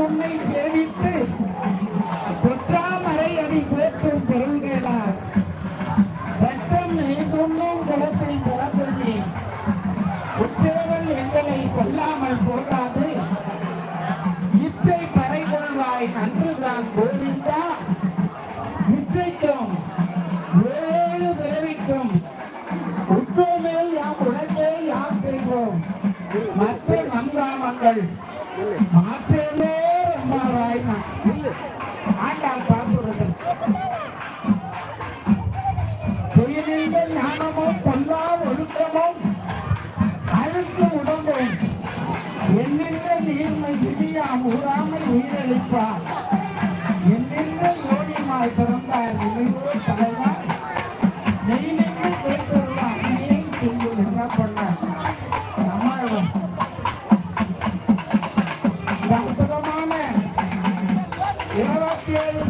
பொன்னை சேவித்து பொற்றாமரை அதை போற்றும் பெருங்கேளார். ரத்தம் நினைத்துண்ணும் குளத்தில் பிறப்பதே உத்தேவன் எங்களை கொல்லாமல் போகாது. இத்தை பறை கொள்வாய் அன்றுதான் கோவிந்தா இத்தைக்கும் ஏழு பிறவிக்கும் உத்தேமே யாம் உலகே யாம் செல்வோம் மற்ற நம்பாமங்கள் மாற்றமே ஞானமும் கொல்லா ஒழுக்கமும் அழுத்து உடம்பும் என்னென்ற நீர்மை இடியாம் ஊறாமல் உயிரளிப்பார். என்னென்ற ஓடிமாய் பிறந்தார் நினைவு தலைவர். நெய் நின்று கேட்டவர்கள் அங்கேயும் சென்று என்ன பண்ண அற்புதமான இருபத்தி ஏழு